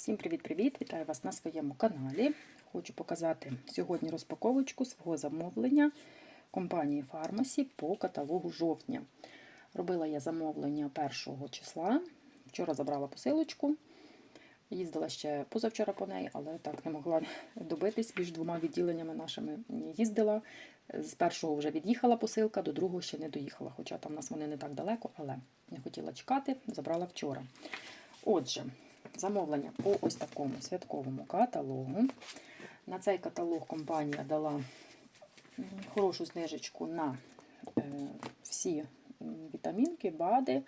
Всім привіт-привіт! Вітаю вас на своєму каналі. Хочу показати сьогодні розпаковочку свого замовлення компанії Фармасі по каталогу жовтня. Робила я замовлення 1 числа. Вчора забрала посилочку. Їздила ще позавчора по неї, але так не могла добитись між двома відділеннями нашими. Їздила. З першого вже від'їхала посилка, до другого ще не доїхала. Хоча там у нас вони не так далеко, але не хотіла чекати, забрала вчора. Отже, замовлення по ось такому святковому каталогу. На цей каталог компанія дала хорошу знижечку на е, всі вітамінки, БАДи, е,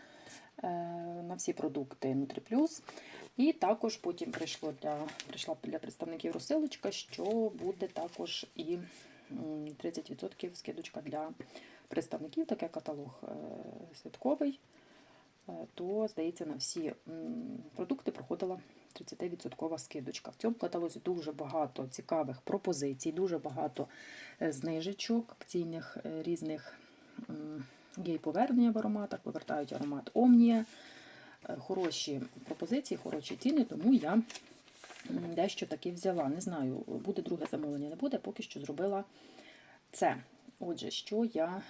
на всі продукти Нутріплюс. І також потім прийшло для, прийшла для представників розсилочка, що буде також і 30% скидочка для представників, таке каталог е, святковий то, здається, на всі продукти проходила 30% скидочка. В цьому каталозі дуже багато цікавих пропозицій, дуже багато е, знижечок, акційних е, різних є повернення в ароматах, повертають аромат Омнія. Е, хороші пропозиції, хороші ціни, тому я дещо таки взяла. Не знаю, буде друге замовлення, не буде, поки що зробила це. Отже, що я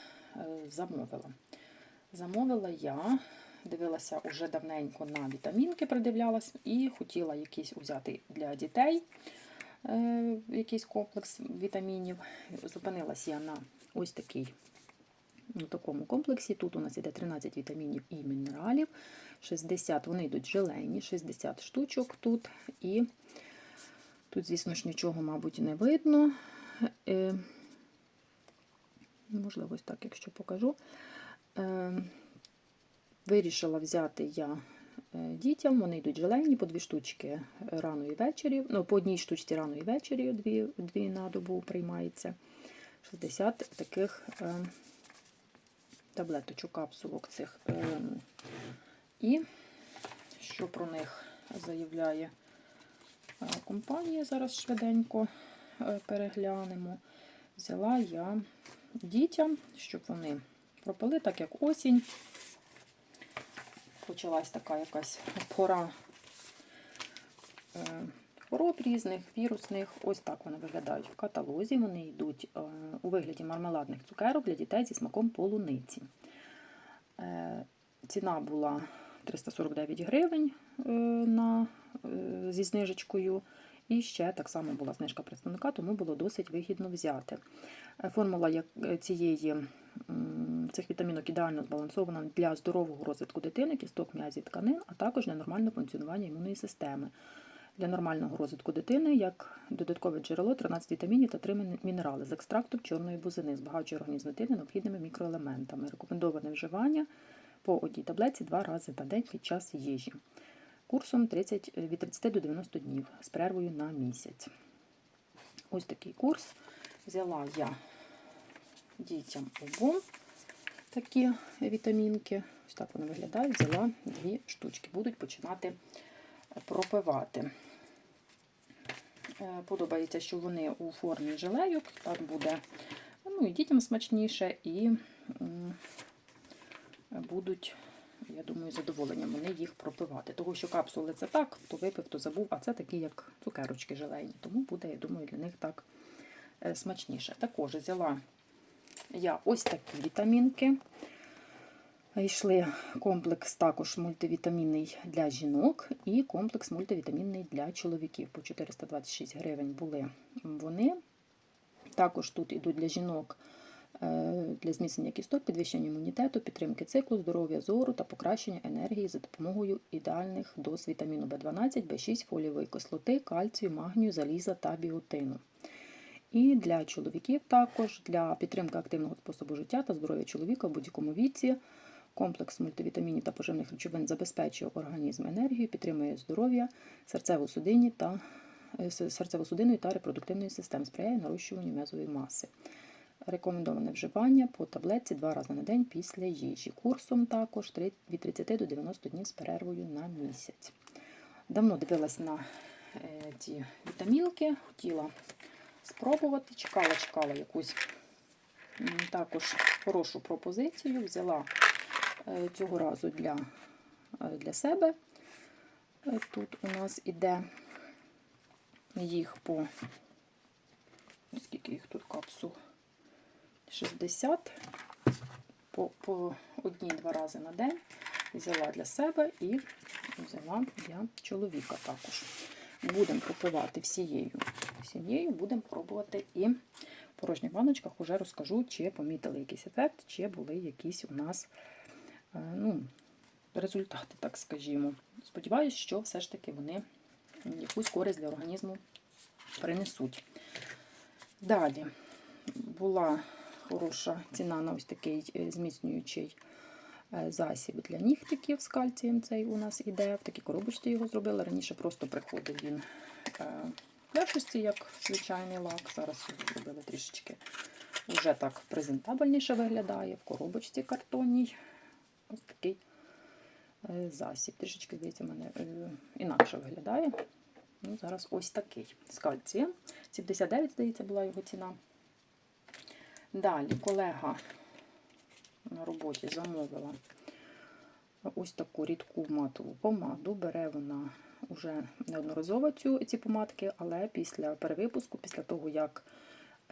замовила? Замовила я дивилася уже давненько на вітамінки, придивлялась, і хотіла якийсь взяти для дітей е, якийсь комплекс вітамінів. Зупинилась я на ось такий. У такому комплексі. Тут у нас іде 13 вітамінів і мінералів. 60, вони йдуть желейні, 60 штучок тут. І тут, звісно ж, нічого, мабуть, не видно. Е, можливо, ось так, якщо покажу. Вирішила взяти я е, дітям, вони йдуть желейні, по дві штучки рано і ввечері. Ну, по одній штучці рано і ввечері, дві дві на добу приймається. 60 таких е, таблеточок, капсулок цих. Е, і що про них заявляє е, компанія, зараз швиденько е, переглянемо. Взяла я дітям, щоб вони пропили, так як осінь почалась така якась пора е, хвороб різних, вірусних. Ось так вони виглядають в каталозі. Вони йдуть е, у вигляді мармеладних цукерок для дітей зі смаком полуниці. Е, ціна була 349 гривень на, зі знижечкою. І ще так само була знижка представника, тому було досить вигідно взяти. Формула цієї цих вітамінок ідеально збалансована для здорового розвитку дитини, кісток м'язів тканин, а також для нормального функціонування імунної системи. Для нормального розвитку дитини як додаткове джерело 13 вітамінів та 3 мінерали з екстракту чорної бузини, збагачує організм дитини необхідними мікроелементами. Рекомендоване вживання по одній таблетці два рази на день під час їжі. Курсом 30, від 30 до 90 днів з перервою на місяць. Ось такий курс. Взяла я дітям обом такі вітамінки. Ось так вони виглядають. Взяла дві штучки. Будуть починати пропивати. Е, подобається, що вони у формі желейок. Так буде ну, і дітям смачніше, і будуть, я думаю, задоволенням вони їх пропивати. Того, що капсули це так, хто випив, то забув, а це такі, як цукерочки желейні. Тому буде, я думаю, для них так е, смачніше. Також взяла я ось такі вітамінки. Йшли комплекс також мультивітамінний для жінок і комплекс мультивітамінний для чоловіків. По 426 гривень були вони. Також тут йдуть для жінок е, для зміцнення кісток, підвищення імунітету, підтримки циклу, здоров'я зору та покращення енергії за допомогою ідеальних доз вітаміну В12, В6, фолієвої кислоти, кальцію, магнію, заліза та біотину. І для чоловіків також для підтримки активного способу життя та здоров'я чоловіка в будь-якому віці. Комплекс мультивітамінів та поживних речовин забезпечує організм енергією, підтримує здоров'я, серцево-судинні та е, серцево-судинної та репродуктивної системи, сприяє нарощуванню м'язової маси. Рекомендоване вживання по таблетці два рази на день після їжі. Курсом також від 30 до 90 днів з перервою на місяць. Давно дивилась на е, ці вітамінки, хотіла спробувати. Чекала, чекала якусь також хорошу пропозицію. Взяла е, цього разу для, е, для себе Е, Тут у нас іде їх по скільки їх тут капсул? 60 по, по одній-два рази на день. Взяла для себе і взяла для чоловіка також. Будемо пропивати всією сім'єю, будемо пробувати і в порожніх баночках вже розкажу, чи помітили якийсь ефект, чи були якісь у нас е, ну, результати, так скажімо. Сподіваюсь, що все ж таки вони якусь користь для організму принесуть. Далі була хороша ціна на ось такий е, зміцнюючий засіб для нігтиків з кальцієм. Цей у нас іде. В такій коробочці його зробили. Раніше просто приходив він е, в пляшечці, як звичайний лак. Зараз його зробили трішечки. Вже так презентабельніше виглядає в коробочці картонній. Ось такий е, засіб. Трішечки, здається, в мене е, інакше виглядає. Ну, Зараз ось такий з кальцієм. 79, здається, була його ціна. Далі колега на роботі замовила ось таку рідку матову помаду. Бере вона вже неодноразово цю, ці помадки, але після перевипуску, після того, як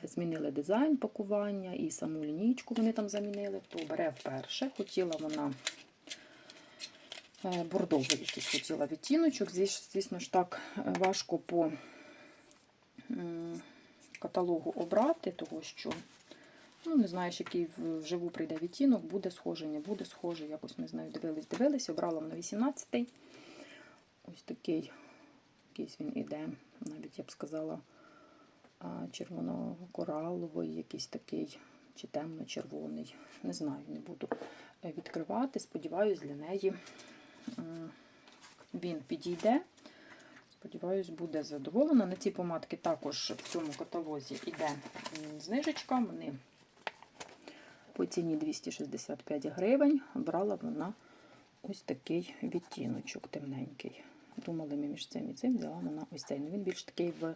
змінили дизайн пакування і саму лінійку вони там замінили, то бере вперше. Хотіла вона е, бордовий якийсь хотіла відтіночок. Звісно ж так е, важко по каталогу обрати, того що ну, не знаєш, який вживу прийде відтінок, буде схожий, не буде схожий. Якось ми з нею дивились, дивились, обрала на 18-й. Ось такий якийсь він іде, навіть я б сказала, червоно-кораловий, якийсь такий, чи темно-червоний. Не знаю, не буду е, відкривати. Сподіваюсь, для неї він підійде. Сподіваюсь, буде задоволена. На ці помадки також в цьому каталозі йде знижечка. Вони по ціні 265 гривень. Брала вона ось такий відтіночок темненький. Думали ми між цим і цим, взяла вона ось цей. Ну, Він більш такий в, е,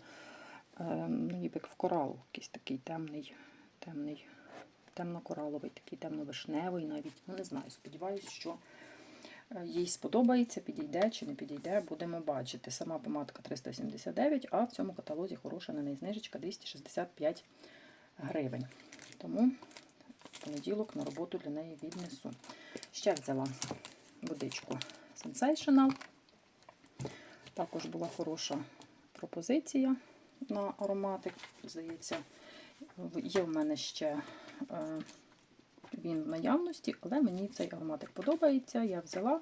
ну, ніби як в корал, якийсь такий темний, темний, темно-кораловий, такий темно-вишневий навіть. Ну, не знаю, сподіваюся, що е, їй сподобається, підійде чи не підійде, будемо бачити. Сама помадка 379, а в цьому каталозі хороша на неї знижечка 265 гривень. Тому понеділок на роботу для неї віднесу. Ще взяла водичку Sensational. Також була хороша пропозиція на ароматик. Здається, є в мене ще е, він в наявності, але мені цей ароматик подобається. Я взяла,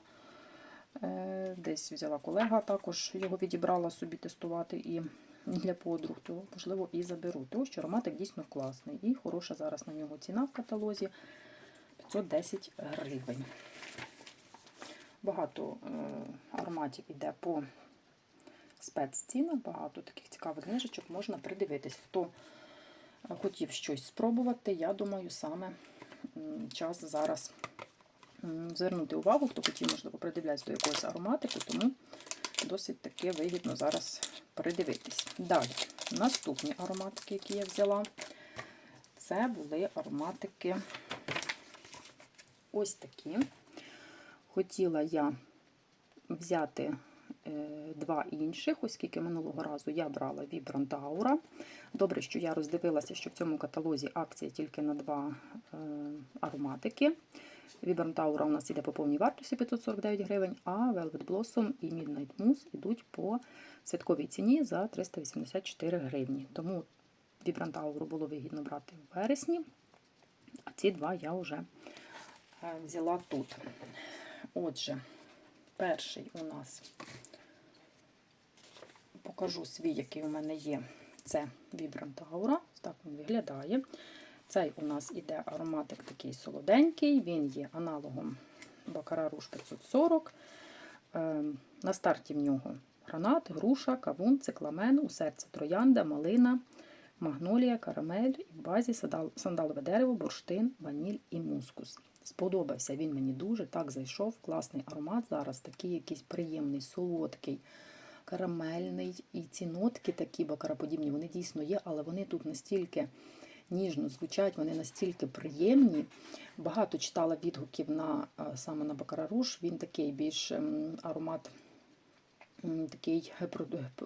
е, десь взяла колега, також його відібрала собі тестувати і для подруг, то, можливо, і заберу. Тому що ароматик дійсно класний. І хороша зараз на нього ціна в каталозі 510 гривень. Багато е, ароматів йде по спеццінах, багато таких цікавих книжечок можна придивитись. Хто хотів щось спробувати, я думаю, саме час зараз звернути увагу, хто хотів, можливо, придивлятися до якогось ароматику, тому досить таки вигідно зараз придивитись. Далі, наступні ароматики, які я взяла, це були ароматики ось такі. Хотіла я взяти е, два інших, оскільки минулого разу я брала Vibrant Aura. Добре, що я роздивилася, що в цьому каталозі акція тільки на два е, ароматики. Vibrant Aura у нас йде по повній вартості 549 гривень, а Velvet Blossom і Midnight Mousse йдуть по святковій ціні за 384 гривні. Тому Vibrant Aura було вигідно брати в вересні, а ці два я вже е, взяла тут. Отже, перший у нас покажу свій, який у мене є. Це Vibrant Aura. Так він виглядає. Цей у нас іде ароматик такий солоденький, він є аналогом Baccarat Rouge 540. Ем, На старті в нього гранат, груша, кавун, цикламен, у серці троянда, малина, магнолія, карамель і в базі сандалове дерево, бурштин, ваніль і мускус. Сподобався він мені дуже, так зайшов, класний аромат. Зараз такий якийсь приємний, солодкий, карамельний. І ці нотки такі бакараподібні, вони дійсно є, але вони тут настільки ніжно звучать, вони настільки приємні. Багато читала відгуків на саме на Бакараруш. Він такий більш ем, аромат такий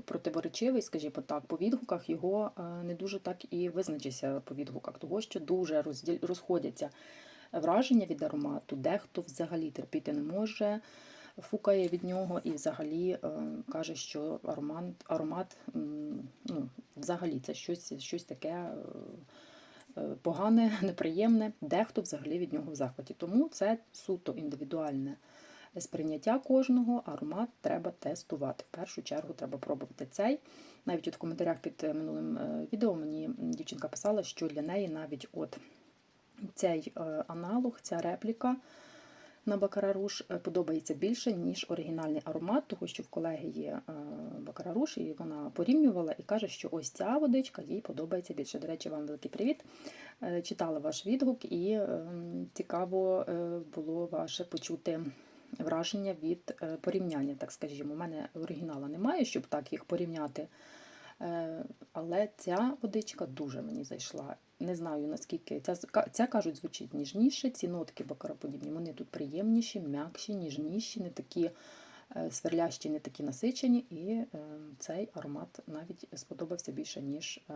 противоречивий, скажімо так, по відгуках його е, не дуже так і визначився по відгуках, того що дуже розходяться враження від аромату. Дехто взагалі терпіти не може, фукає від нього і взагалі е, каже, що аромат, аромат ну, взагалі це щось, щось таке. Е, Погане, неприємне, дехто взагалі від нього в захваті. Тому це суто індивідуальне сприйняття кожного, аромат треба тестувати. В першу чергу треба пробувати цей. Навіть от в коментарях під е, минулим е, відео мені дівчинка писала, що для неї навіть от цей аналог, ця репліка на Бакараруш е, подобається більше, ніж оригінальний аромат, тому що в колеги є е, Бакараруш, і вона порівнювала і каже, що ось ця водичка їй подобається більше. До речі, вам великий привіт. Е, Читала ваш відгук, і цікаво було ваше почути враження від порівняння, так скажімо. У мене оригінала немає, щоб так їх порівняти. Е, Але ця водичка дуже мені зайшла. Не знаю наскільки ця, ця кажуть, звучить ніжніше. Ці нотки бакароподібні, вони тут приємніші, м'якші, ніжніші, не такі е, сверлящі, не такі насичені. І е, цей аромат навіть сподобався більше, ніж е,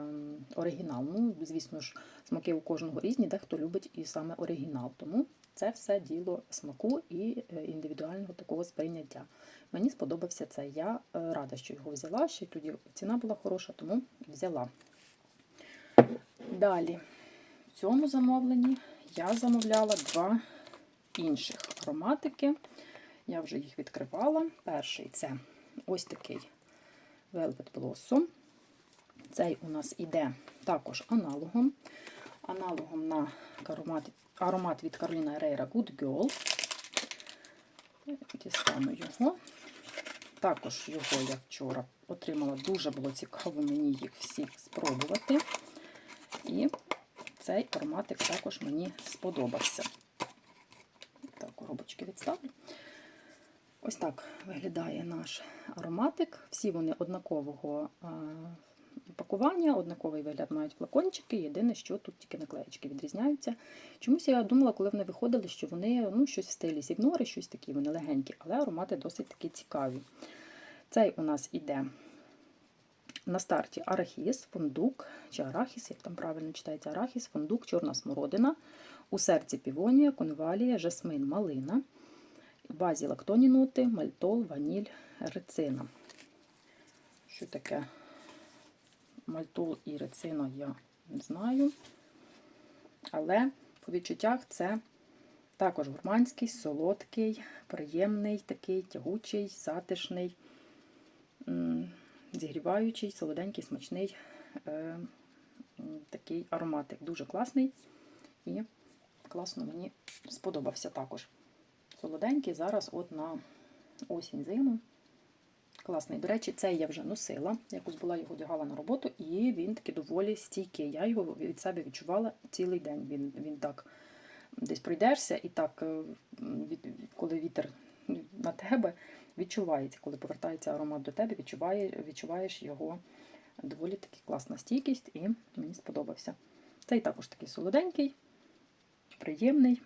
оригінал. Ну, звісно ж, смаки у кожного різні, дехто любить і саме оригінал. Тому це все діло смаку і е, індивідуального такого сприйняття. Мені сподобався це. Я е, рада, що його взяла. Ще тоді ціна була хороша, тому взяла. Далі, в цьому замовленні я замовляла два інших ароматики. Я вже їх відкривала. Перший це ось такий Velvet Blossom. Цей у нас іде також аналогом. Аналогом на аромат, від Carolina Herrera Good Girl. Дістану його. Також його я вчора отримала. Дуже було цікаво мені їх всіх спробувати. І цей ароматик також мені сподобався. Так, коробочки відставлю. Ось так виглядає наш ароматик. Всі вони однакового а, пакування, однаковий вигляд мають флакончики. Єдине, що тут тільки наклеєчки відрізняються. Чомусь я думала, коли вони виходили, що вони ну, щось в стилі сігнори, щось такі, вони легенькі, але аромати досить такі цікаві. Цей у нас іде на старті арахіс, фундук чи арахіс, як там правильно читається, арахіс, фундук, чорна смородина, у серці півонія, конвалія, жасмин, малина, в базі лактоні ноти, мальтол, ваніль, рецина. Що таке мальтол і рецина, я не знаю. Але по відчуттях це також гурманський, солодкий, приємний, такий тягучий, затишний зігріваючий, солоденький, смачний е, такий ароматик. Дуже класний і класно мені сподобався також. Солоденький зараз от на осінь зиму. Класний. До речі, цей я вже носила, якось була його одягала на роботу, і він такий доволі стійкий. Я його від себе відчувала цілий день. Він він так десь пройдешся, і так, коли вітер на тебе, відчувається, коли повертається аромат до тебе, відчуває, відчуваєш його доволі таки класна стійкість, і мені сподобався. Цей також такий солоденький, приємний.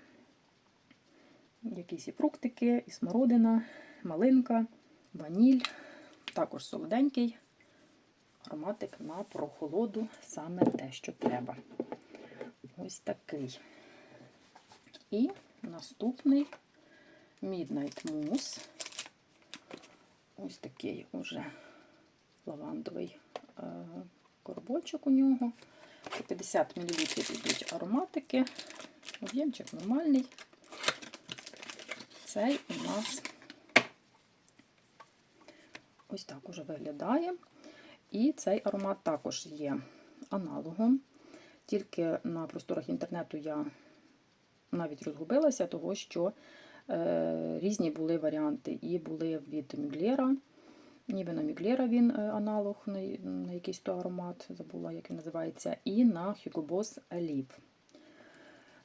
Якісь і фруктики, і смородина, малинка, ваніль, також солоденький. Ароматик на прохолоду саме те, що треба. Ось такий. І наступний Midnight Mousse. Ось такий уже лавандовий е, коробочок у нього. 50 мл йдуть ароматики. Об'ємчик нормальний. Цей у нас ось так уже виглядає. І цей аромат також є аналогом. Тільки на просторах інтернету я навіть розгубилася, того що е, різні були варіанти. І були від Мюглера, ніби на Мюглера він е, аналог на, якийсь то аромат, забула, як він називається, і на Hugo Boss Elif.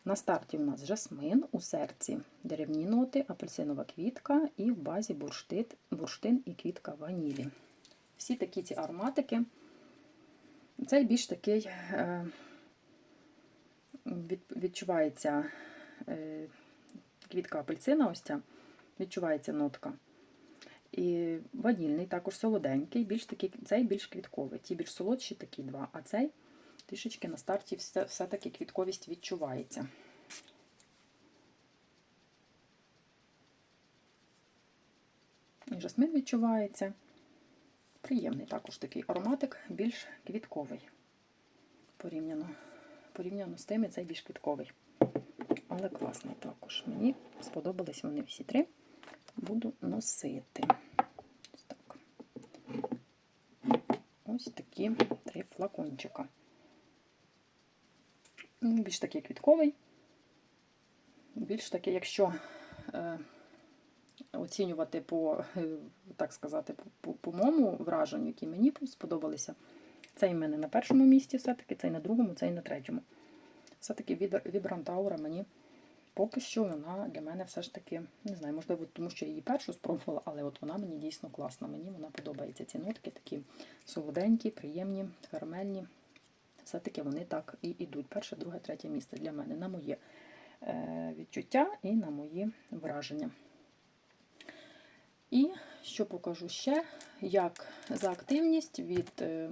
На старті у нас жасмин, у серці деревні ноти, апельсинова квітка і в базі бурштит, бурштин і квітка ванілі. Всі такі ці ароматики. Цей більш такий е, від, відчувається е, квітка апельсина, ось ця, відчувається нотка. І ванільний, також солоденький, більш такий, цей більш квітковий. Ті більш солодші такі два, а цей трішечки на старті все- все-таки квітковість відчувається. І жасмин відчувається. Приємний також такий ароматик, більш квітковий. Порівняно, порівняно з тими, цей більш квітковий. Але класний також. Мені сподобались вони всі три. Буду носити. Ось так. Ось такі три флакончика. Ну, Більш такий квітковий. Більш такий, якщо е, оцінювати по, е, так сказати, по, по, моєму враженню, які мені сподобалися. Цей в мене на першому місці, все-таки, цей на другому, цей на третьому. Все-таки Aura мені поки що вона для мене все ж таки, не знаю, можливо, тому що я її першу спробувала, але от вона мені дійсно класна. Мені вона подобається. Ці нотки такі солоденькі, приємні, карамельні. Все-таки вони так і йдуть. Перше, друге, третє місце для мене на моє е, відчуття і на мої враження. І що покажу ще, як за активність від е,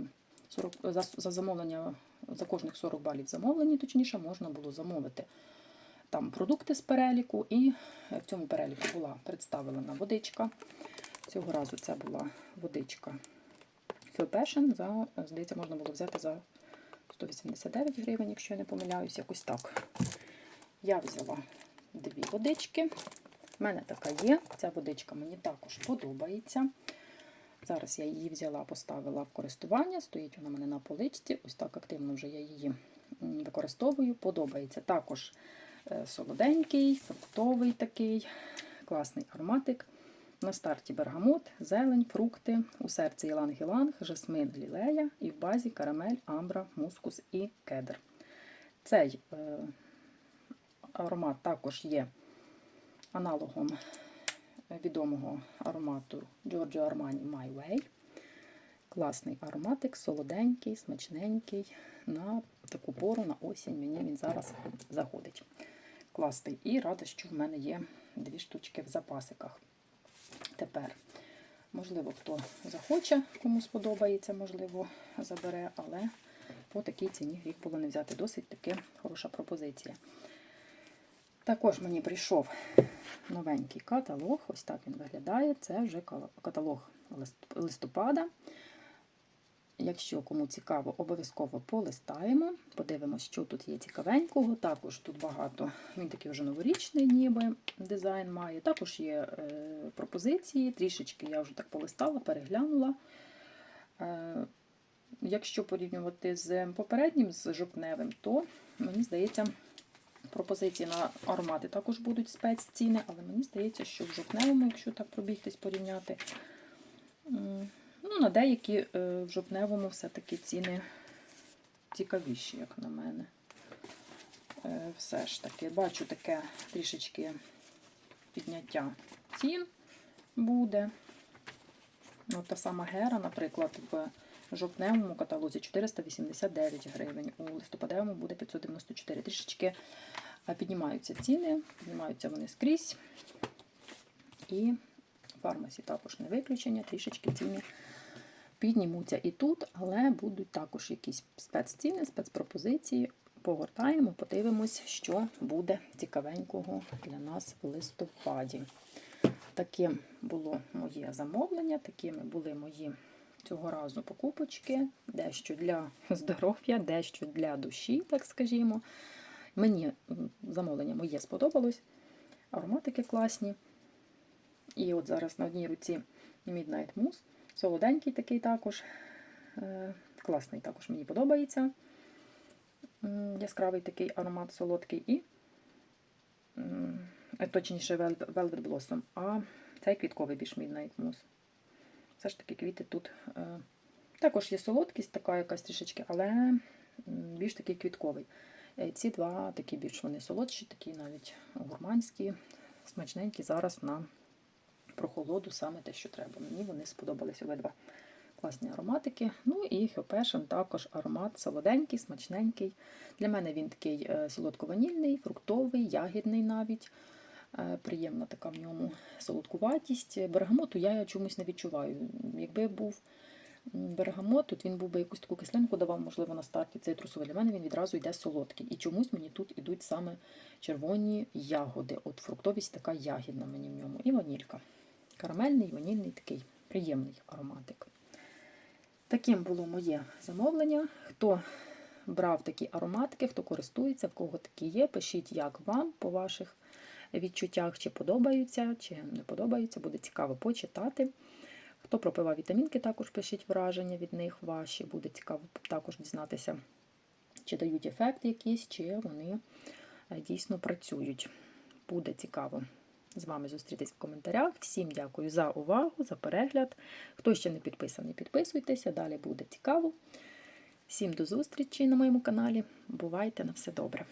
40, за, за замовлення, за кожних 40 балів замовлені, точніше, можна було замовити там продукти з переліку, і в цьому переліку була представлена водичка. Цього разу це була водичка Feel Passion, за, здається, можна було взяти за 189 гривень, якщо я не помиляюсь, якось так. Я взяла дві водички. У мене така є. Ця водичка мені також подобається. Зараз я її взяла, поставила в користування. Стоїть вона в мене на поличці. Ось так активно вже я її використовую. Подобається. Також е, солоденький, фруктовий такий, класний ароматик. На старті бергамот, зелень, фрукти, у серці іланг-іланг, жасмин, лілея і в базі карамель, амбра, мускус і кедр. Цей е, аромат також є аналогом відомого аромату Giorgio Armani My Way. Класний ароматик, солоденький, смачненький. На таку пору, на осінь мені він зараз заходить. Класний. І рада, що в мене є дві штучки в запасиках. Тепер, можливо, хто захоче, кому сподобається, можливо, забере, але по такій ціні гріх було не взяти. Досить таки хороша пропозиція. Також мені прийшов новенький каталог. Ось так він виглядає. Це вже каталог листопада. Якщо кому цікаво, обов'язково полистаємо, подивимося, що тут є цікавенького. Також тут багато, він такий вже новорічний, ніби дизайн має. Також є е, пропозиції, трішечки я вже так полистала, переглянула. Е, якщо порівнювати з попереднім, з жовтневим, то мені здається, пропозиції на аромати також будуть спецціни, але мені здається, що в жовтневому, якщо так пробігтись порівняти, ну, на деякі е, в жовтневому все-таки ціни цікавіші, як на мене. Е, Все ж таки, бачу таке трішечки підняття цін буде. Ну, Та сама гера, наприклад, в жовтневому каталозі 489 гривень, у листопадевому буде 594. Трішечки піднімаються ціни, піднімаються вони скрізь. І фармасі також не виключення, трішечки ціни піднімуться і тут, але будуть також якісь спецціни, спецпропозиції. Погортаємо, подивимось, що буде цікавенького для нас в листопаді. Таким було моє замовлення, такими були мої цього разу покупочки, дещо для здоров'я, дещо для душі, так скажімо. Мені замовлення моє сподобалось. Ароматики класні. І от зараз на одній руці Midnight Mousse. Солоденький такий також. Е, класний також мені подобається. Яскравий такий аромат солодкий і точніше Velvet Blossom. А цей квітковий більш Midnight Mousse. Все ж таки квіти тут е, також є солодкість, така якась трішечки, але більш такий квітковий. Ці два такі більш вони солодші, такі навіть гурманські, смачненькі зараз на прохолоду саме те, що треба. Мені вони сподобались обидва класні ароматики. Ну і Хьопешен також аромат солоденький, смачненький. Для мене він такий солодко-ванільний, фруктовий, ягідний навіть. Е, Приємна така в ньому солодкуватість. Бергамоту я чомусь не відчуваю. Якби був бергамот, тут він був би якусь таку кислинку давав, можливо, на старті цитрусовий. Для мене він відразу йде солодкий. І чомусь мені тут ідуть саме червоні ягоди. От фруктовість така ягідна мені в ньому. І ванілька. Карамельний, ванільний такий приємний ароматик. Таким було моє замовлення. Хто брав такі ароматики, хто користується, в кого такі є, пишіть, як вам по ваших відчуттях, чи подобаються, чи не подобаються. Буде цікаво почитати. Хто пропивав вітамінки, також пишіть враження від них ваші. Буде цікаво також дізнатися, чи дають ефект якийсь, чи вони е, дійсно працюють. Буде цікаво з вами зустрітись в коментарях. Всім дякую за увагу, за перегляд. Хто ще не підписаний, підписуйтеся, далі буде цікаво. Всім до зустрічі на моєму каналі. Бувайте на все добре!